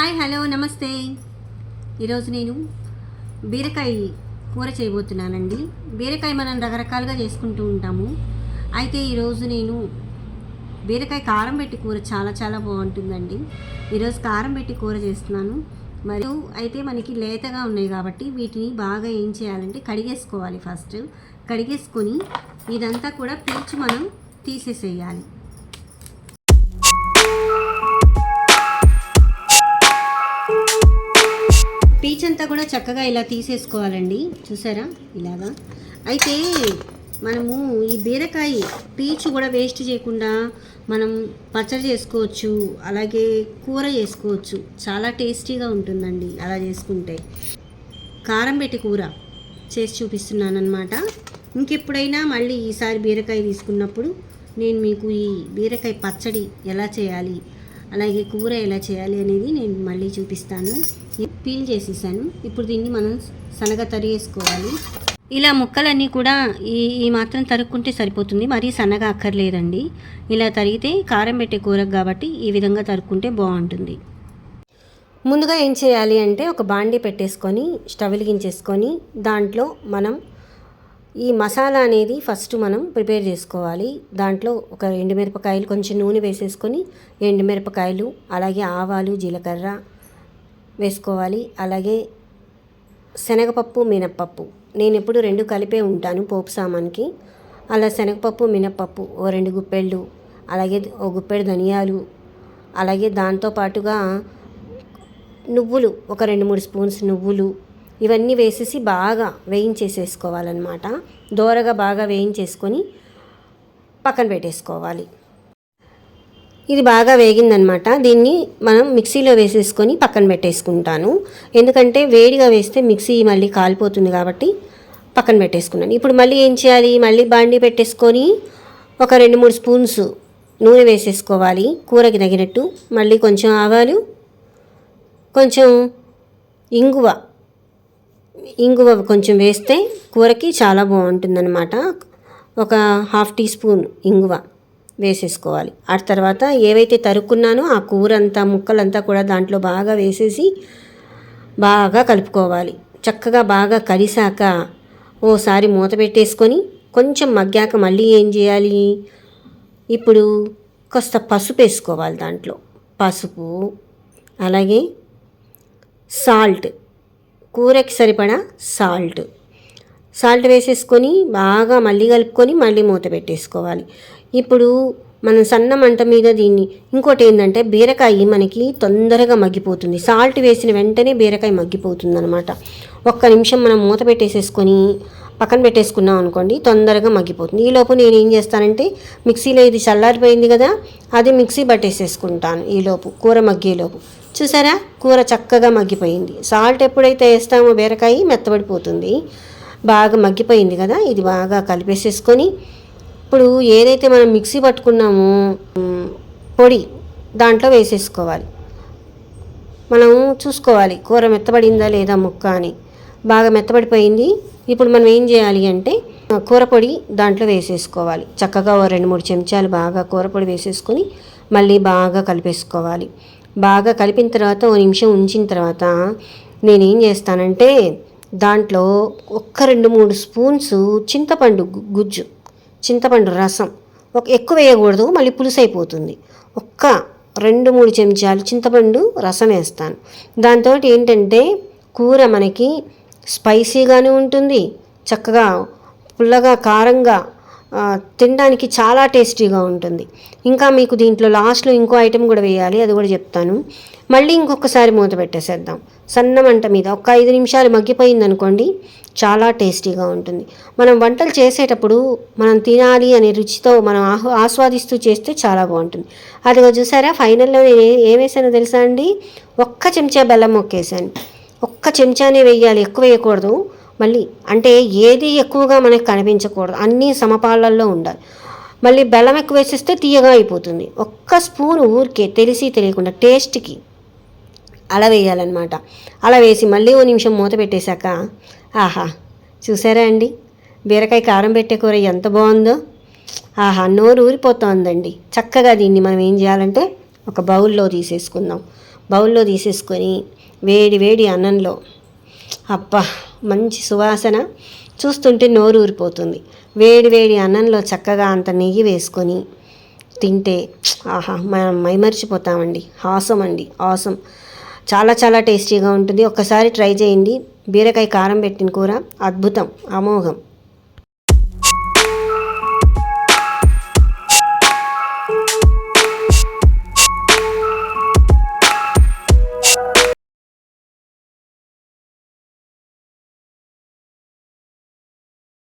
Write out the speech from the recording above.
Hi hello నమస్తే. ఈరోజు నేను బీరకాయ కూర చేయబోతున్నానండి. బీరకాయ మనం రకరకాలుగా చేసుకుంటూ ఉంటాము. అయితే ఈరోజు నేను బీరకాయ కారం పెట్టి కూర చాలా చాలా బాగుంటుందండి. ఈరోజు కారం పెట్టి కూర చేస్తున్నాను. మరియు అయితే మనకి లేతగా ఉన్నాయి కాబట్టి వీటిని బాగా ఏం చేయాలంటే కడిగేసుకోవాలి ఫస్ట్. కడిగేసుకొని ఇదంతా కూడా పీల్చి మనం తీసేసేయాలి. పీచ్ అంతా కూడా చక్కగా ఇలా తీసేసుకోవాలండి. చూసారా? ఇలాగా. అయితే మనము ఈ బీరకాయ పీచు కూడా వేస్ట్ చేయకుండా మనం పచ్చడి చేసుకోవచ్చు అలాగే కూర చేసుకోవచ్చు. చాలా టేస్టీగా ఉంటుందండి అలా చేసుకుంటే. కారం పెట్టి కూర చేసి చూపిస్తున్నాను అనమాట ఇంకెప్పుడైనా మళ్ళీ ఈసారి బీరకాయ తీసుకున్నప్పుడు నేను మీకు ఈ బీరకాయ పచ్చడి ఎలా చేయాలి అలాగే కూర ఎలా చేయాలి అనేది నేను మళ్ళీ చూపిస్తాను. పీల్ చేసేసాను. ఇప్పుడు దీన్ని మనం సన్నగా తరిగేసుకోవాలి ఇలా ముక్కలన్నీ కూడా ఈ ఈ మాత్రం తరుక్కుంటే సరిపోతుంది. మరీ సన్నగా అక్కర్లేదండి. ఇలా తరిగితే కారం పెట్టే కూరకు కాబట్టి ఈ విధంగా తరుక్కుంటే బాగుంటుంది. ముందుగా ఏం చేయాలి అంటే ఒక బాండీ పెట్టేసుకొని స్టవ్ వెలిగించేసుకొని దాంట్లో మనం ఈ మసాలా అనేది ఫస్ట్ మనం ప్రిపేర్ చేసుకోవాలి. దాంట్లో ఒక ఎండుమిరపకాయలు కొంచెం నూనె వేసేసుకొని ఎండుమిరపకాయలు అలాగే ఆవాలు జీలకర్ర వేసుకోవాలి. అలాగే శనగపప్పు మినప్పప్పు. నేను ఎప్పుడు రెండు కలిపే ఉంటాను పోపు సామాన్కి. అలా శనగపప్పు మినప్పప్పు ఓ రెండు గుప్పెళ్ళు అలాగే ఓ గుప్పెడు ధనియాలు అలాగే దాంతో పాటుగా నువ్వులు ఒక రెండు మూడు స్పూన్స్ నువ్వులు ఇవన్నీ వేసేసి బాగా వేయించేసేసుకోవాలన్నమాట. దోరగా బాగా వేయించేసుకొని పక్కన పెట్టేసుకోవాలి. ఇది బాగా వేగిందనమాట. దీన్ని మనం మిక్సీలో వేసేసుకొని పక్కన పెట్టేసుకుంటాను. ఎందుకంటే వేడిగా వేస్తే మిక్సీ మళ్ళీ కాలిపోతుంది కాబట్టి పక్కన పెట్టేసుకున్నాను. ఇప్పుడు మళ్ళీ ఏం చేయాలి? మళ్ళీ బాండి పెట్టేసుకొని ఒక రెండు మూడు స్పూన్స్ నూనె వేసేసుకోవాలి. కూరకి తగినట్టు. మళ్ళీ కొంచెం ఆవాలు కొంచెం ఇంగువ ఇంగువ కొంచెం వేస్తే కూరకి చాలా బాగుంటుందన్నమాట ఒక హాఫ్ టీ స్పూన్ ఇంగువ. వేసేసుకోవాలి. ఆ తర్వాత ఏవైతే తరుక్కున్నానో ఆ కూర అంతా ముక్కలంతా కూడా దాంట్లో బాగా వేసేసి బాగా కలుపుకోవాలి. చక్కగా బాగా కలిసాక ఓసారి మూత పెట్టేసుకొని కొంచెం మగ్గాక మళ్ళీ ఏం చేయాలి? ఇప్పుడు కాస్త పసుపు వేసుకోవాలి దాంట్లో. పసుపు అలాగే సాల్ట్ కూరకి సరిపడా సాల్ట్. సాల్ట్ వేసేసుకొని బాగా మళ్ళీ కలుపుకొని మళ్ళీ మూత పెట్టేసుకోవాలి. ఇప్పుడు మనం సన్న మంట మీద దీన్ని ఇంకోటి ఏంటంటే బీరకాయ మనకి తొందరగా మగ్గిపోతుంది. సాల్ట్ వేసిన వెంటనే బీరకాయ మగ్గిపోతుంది అనమాట ఒక్క నిమిషం మనం మూత పెట్టేసేసుకొని పక్కన పెట్టేసుకున్నాం అనుకోండి తొందరగా మగ్గిపోతుంది. ఈలోపు నేను ఏం చేస్తానంటే మిక్సీలో ఇది చల్లారిపోయింది కదా అది మిక్సీ పట్టేసేసుకుంటాను ఈలోపు కూర మగ్గేలోపు చూసారా? కూర చక్కగా మగ్గిపోయింది. సాల్ట్ ఎప్పుడైతే వేస్తామో బీరకాయ మెత్తబడిపోతుంది. బాగా మగ్గిపోయింది కదా ఇది బాగా కలిపేసేసుకొని ఇప్పుడు ఏదైతే మనం మిక్సీ పట్టుకున్నామో పొడి దాంట్లో వేసేసుకోవాలి. మనం చూసుకోవాలి కూర మెత్తబడిందా లేదా ముక్క అని. బాగా మెత్తబడిపోయింది. ఇప్పుడు మనం ఏం చేయాలి అంటే కూర పొడి దాంట్లో వేసేసుకోవాలి. చక్కగా ఓ రెండు మూడు చెంచాలు బాగా కూర పొడి వేసేసుకొని మళ్ళీ బాగా కలిపేసుకోవాలి. బాగా కలిపిన తర్వాత ఓ నిమిషం ఉంచిన తర్వాత నేనేం చేస్తానంటే దాంట్లో ఒక్క రెండు మూడు స్పూన్స్ చింతపండు గు- గుజ్జు చింతపండు రసం. ఒక ఎక్కువ వేయకూడదు మళ్ళీ పులుసు అయిపోతుంది ఒక్క రెండు మూడు చెంచాలు చింతపండు రసం వేస్తాను. దాంతో ఏంటంటే కూర మనకి స్పైసీగానే ఉంటుంది చక్కగా పుల్లగా కారంగా తినడానికి చాలా టేస్టీగా ఉంటుంది. ఇంకా మీకు దీంట్లో లాస్ట్లో ఇంకో ఐటెం కూడా వేయాలి అది కూడా చెప్తాను. మళ్ళీ ఇంకొకసారి మూత పెట్టేసేద్దాం. సన్న మంట మీద ఒక ఐదు నిమిషాలు మగ్గిపోయింది అనుకోండి చాలా టేస్టీగా ఉంటుంది. మనం వంటలు చేసేటప్పుడు మనం తినాలి అనే రుచితో మనం ఆహ్ ఆస్వాదిస్తూ చేస్తే చాలా బాగుంటుంది. అదిగో చూసారా ఫైనల్లో నేను ఏ- ఏం వేసానో తెలుసా అండి? ఒక్క చెంచా బెల్లం మొక్కేసాను ఒక్క చెంచానే వేయాలి ఎక్కువ వేయకూడదు. మళ్ళీ అంటే ఏది ఎక్కువగా మనకు కనిపించకూడదు అన్నీ సమపాలల్లో ఉండాలి. మళ్ళీ బెల్లం ఎక్కువ వేసేస్తే తీయగా అయిపోతుంది. ఒక్క స్పూన్ ఊరికే తెలిసి తెలియకుండా టేస్ట్కి అలా వేయాలన్నమాట. అలా వేసి మళ్ళీ ఓ నిమిషం మూత పెట్టేశాక ఆహా చూసారా అండి? బీరకాయ కారం పెట్టే కూర ఎంత బాగుందో. ఆహా నోరు ఊరిపోతోందండి. చక్కగా దీన్ని మనం ఏం చేయాలంటే ఒక బౌల్లో తీసేసుకుందాం. బౌల్లో తీసేసుకొని వేడి వేడి అన్నంలో అబ్బా మంచి సువాసన చూస్తుంటే నోరు ఊరిపోతుంది. వేడి వేడి అన్నంలో చక్కగా అంత నెయ్యి వేసుకొని తింటే ఆహా మనం మైమర్చిపోతామండి. హాసం అండి ఆసం. చాలా చాలా టేస్టీగా ఉంటుంది. ఒక్కసారి ట్రై చేయండి. బీరకాయ కారం పెట్టిన కూర అద్భుతం అమోఘం.